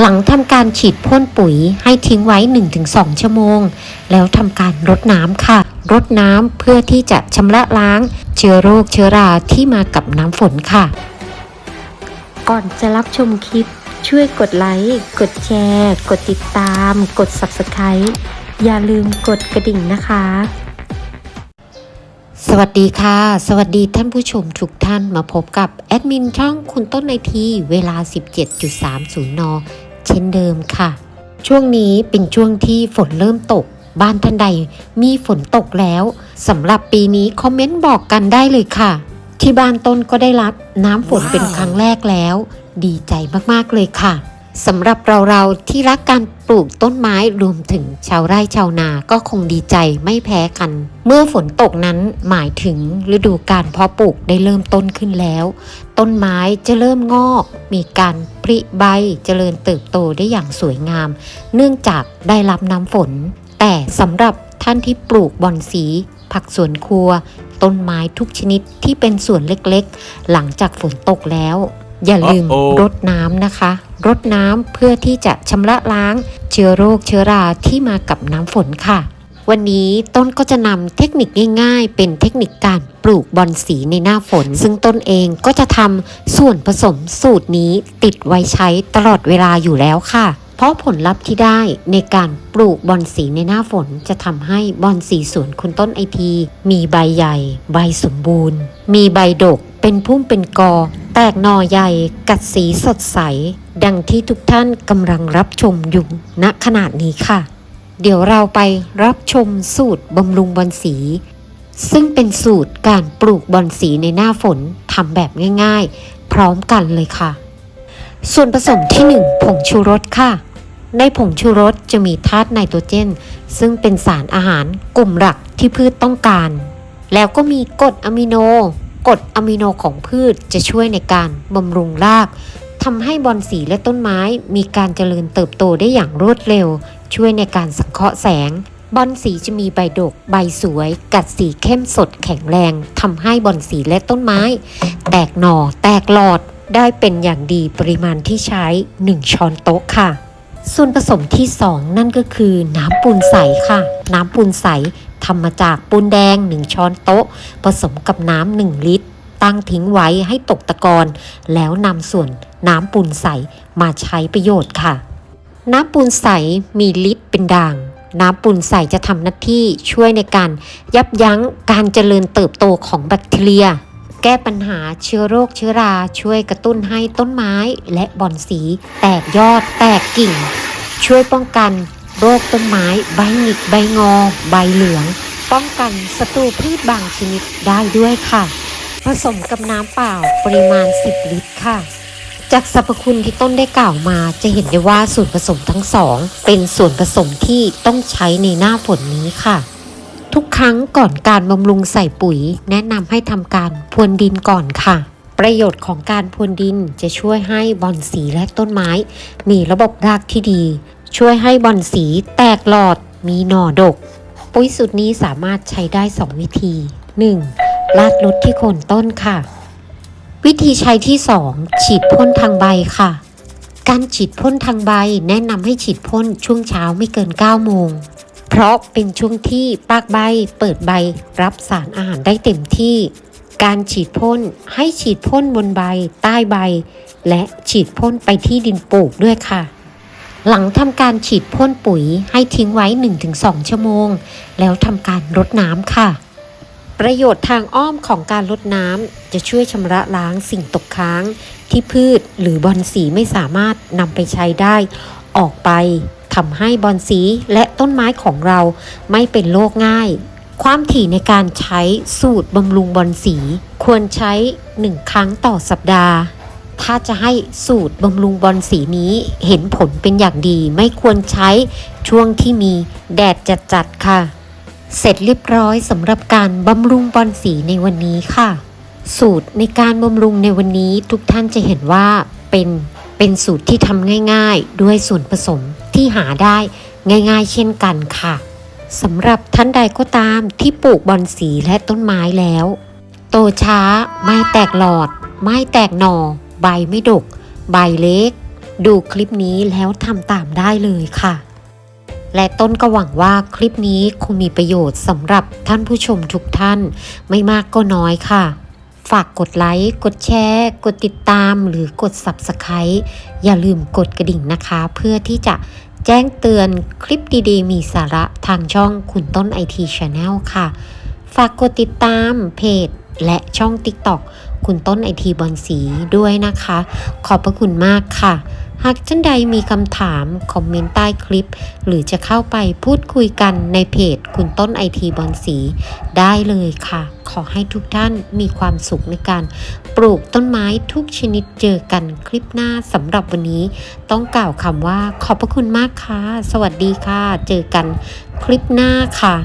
หลังทำการฉีดพ่นปุ๋ยให้ทิ้งไว้ 1-2 ชั่วโมง แล้วทำการรดน้ำค่ะ รดน้ำเพื่อที่จะชำระล้าง เชื้อโรคเชื้อราที่มากับน้ำฝนค่ะ ก่อนจะรับชมคลิป ช่วยกดไลค์ กดแชร์ กดติดตาม กด Subscribe อย่าลืมกดกระดิ่งนะคะสวัสดีค่ะ สวัสดีท่านผู้ชมทุกท่านมาพบกับ แอดมินช่องคุณต้นในทีเวลา 17.30 น เช่นเดิมค่ะ ช่วงนี้เป็นช่วงที่ฝนเริ่มตก บ้านท่านใดมีฝนตกแล้วสำหรับปีนี้คอมเมนต์บอกกันได้เลยค่ะ ที่บ้านต้นก็ได้รับน้ำฝนว้าวเป็นครั้งแรกแล้ว ดีใจมากๆเลยค่ะ สำหรับเราเราๆที่รักการปลูกต้นไม้รวมถึงชาวไร่ชาวนาก็คงดีใจไม่แพ้กัน เมื่อฝนตกนั้นหมายถึงฤดูการเพาะปลูกได้เริ่มต้นขึ้นแล้ว ต้นไม้จะเริ่มงอก มีการผลิใบเจริญเติบโตได้อย่างสวยงาม เนื่องจากได้รับน้ำฝน แต่สำหรับท่านที่ปลูกบอนสี ผักสวนครัว ต้นไม้ทุกชนิดที่เป็นส่วนเล็กๆ หลังจากฝนตกแล้ว อย่าลืม Uh-oh รดน้ำนะคะ รดน้ำเพื่อที่จะชำระล้างเชื้อโรคเชื้อราที่มากับน้ำฝนค่ะ วันนี้ต้นก็จะนำเทคนิคง่ายๆ เป็นเทคนิคการปลูกบอนสีในหน้าฝน ซึ่งต้นเองก็จะทำส่วนผสมสูตรนี้ติดไว้ใช้ตลอดเวลาอยู่แล้วค่ะ เพราะผลลัพธ์ที่ได้ในการปลูกบอนสีในหน้าฝน จะทำให้บอนสีสวนคุณต้นไอที มีใบใหญ่ ใบสมบูรณ์ มีใบดกเป็นพุ่มเป็นกอ แตกหน่อใหญ่กัดสีสดใส ดังที่ทุกท่านกำลังรับชมอยู่ณขนาดนี้ค่ะ เดี๋ยวเราไปรับชมสูตรบำรุงบอนสี ซึ่งเป็นสูตรการปลูกบอนสีในหน้าฝนทำแบบง่ายๆ พร้อมกันเลยค่ะ ส่วนผสมที่ 1 ผงชูรสค่ะ ในผงชูรสจะมีธาตุไนโตรเจน ซึ่งเป็นสารอาหารกลุ่มหลักที่พืชต้องการ แล้วก็มีกรดอะมิโน กรดอะมิโนของพืชจะช่วยในการบำรุงรากทำให้บอนสีและต้นไม้มีการเจริญเติบโตได้อย่างรวดเร็ว ช่วยในการสังเคราะห์แสง บอนสีจะมีใบดก ใบสวย กัดสีเข้มสดแข็งแรงทำให้บอนสีและต้นไม้ แตกหน่อ แตกหลอดได้เป็นอย่างดีปริมาณที่ใช้ 1 ช้อนโต๊ะค่ะ ส่วนผสมที่ 2 นั่นก็คือน้ำปูนใสค่ะ น้ำปูนใส ทำมาจากปูนแดง 1 ช้อนโต๊ะ ผสมกับน้ำ1ลิตร ตั้งทิ้งไว้ให้ตกตะกอนแล้วนำส่วนน้ำปูนใสมาใช้ประโยชน์ค่ะ น้ำปูนใสมีฤทธิ์เป็นด่าง น้ำปูนใสจะทำหน้าที่ช่วยในการยับยั้งการเจริญเติบโตของแบคทีเรียแก้ปัญหาเชื้อโรคเชื้อราช่วยกระตุ้นให้ต้นไม้และบอนสี แตกยอดแตกกิ่ง ช่วยป้องกัน โรคต้นไม้ ใบหงิก ใบงอ ใบเหลือง ป้องกันศัตรูพืชบางชนิดได้ด้วยค่ะ ผสมกับน้ำเปล่าปริมาณ 10 ลิตรค่ะ จากสรรพคุณที่ต้นได้กล่าวมา จะเห็นได้ว่าส่วนผสมทั้งสอง เป็นส่วนผสมที่ต้องใช้ในหน้าฝนนี้ค่ะทุกครั้งก่อนการบำรุงใส่ปุ๋ย แนะนำให้ทำการพรวนดินก่อนค่ะ ประโยชน์ของการพรวนดินจะช่วยให้บอนสีและต้นไม้ มีระบบรากที่ดี ช่วยให้บอนสีแตกหลอดมีหน่อดก ปุ๋ยสูตรนี้สามารถใช้ได้ 2 วิธี 1. ลาดลดที่โคนต้นค่ะ วิธีใช้ที่ 2 ฉีดพ่นทางใบค่ะ การฉีดพ่นทางใบแนะนำให้ฉีดพ่นช่วงเช้าไม่เกิน 9 โมง เพราะเป็นช่วงที่ปากใบเปิดใบรับสารอาหารได้เต็มที่การฉีดพ่นให้ฉีดพ่นบนใบ ใต้ใบ และฉีดพ่นไปที่ดินปลูกด้วยค่ะ หลังทำการฉีดพ่นปุ๋ยให้ทิ้งไว้ 1-2 ชั่วโมง แล้วทำการรดน้ำค่ะ ประโยชน์ทางอ้อมของการลดน้ำจะช่วยชำระล้างสิ่งตกค้าง ที่พืชหรือบอนสีไม่สามารถนำไปใช้ได้ ออกไปทำให้บอนสีและต้นไม้ของเราไม่เป็นโรคง่าย ความถี่ในการใช้สูตรบำรุงบอนสี ควรใช้ 1 ครั้งต่อสัปดาห์ ถ้าจะให้สูตรบำรุงบอนสีนี้เห็นผลเป็นอย่างดีไม่ควรใช้ช่วงที่มีแดดจัดๆค่ะ เสร็จเรียบร้อยสำหรับการบำรุงบอนสีในวันนี้ค่ะ สูตรในการบำรุงในวันนี้ทุกท่านจะเห็นว่าเป็นเป็นสูตรที่ทำง่ายๆ ด้วยส่วนผสมที่หาได้ง่ายๆ เช่นกันค่ะสำหรับท่านใดก็ตามที่ปลูกบอนสีและต้นไม้แล้ว โตช้า ไม่แตกหลอด ไม่แตกหน่อ ใบไม่ดก ใบเล็ก ดูคลิปนี้แล้วทำตามได้เลยค่ะ และต้นก็หวังว่าคลิปนี้คงมีประโยชน์สำหรับท่านผู้ชมทุกท่าน ไม่มากก็น้อยค่ะ ฝากกดไลค์ กดแชร์ กดติดตาม หรือกด Subscribe อย่าลืมกดกระดิ่งนะคะ เพื่อที่จะแจ้งเตือนคลิปดีๆ มีสาระทางช่องคุณต้นไอทีชาแนลค่ะ ฝากกดติดตามเพจและช่อง TikTok คุณต้นไอทีบอลสีด้วยนะคะ ขอบพระคุณมากค่ะ หากท่านใดมีคำถาม คอมเมนต์ใต้คลิป หรือจะเข้าไปพูดคุยกันในเพจคุณต้นไอทีบอลสี ได้เลยค่ะ ขอให้ทุกท่านมีความสุขในการปลูกต้นไม้ทุกชนิดเจอกันคลิปหน้าสำหรับวันนี้ ต้องกล่าวคำว่าขอบพระคุณมากค่ะ สวัสดีค่ะ เจอกันคลิปหน้าค่ะ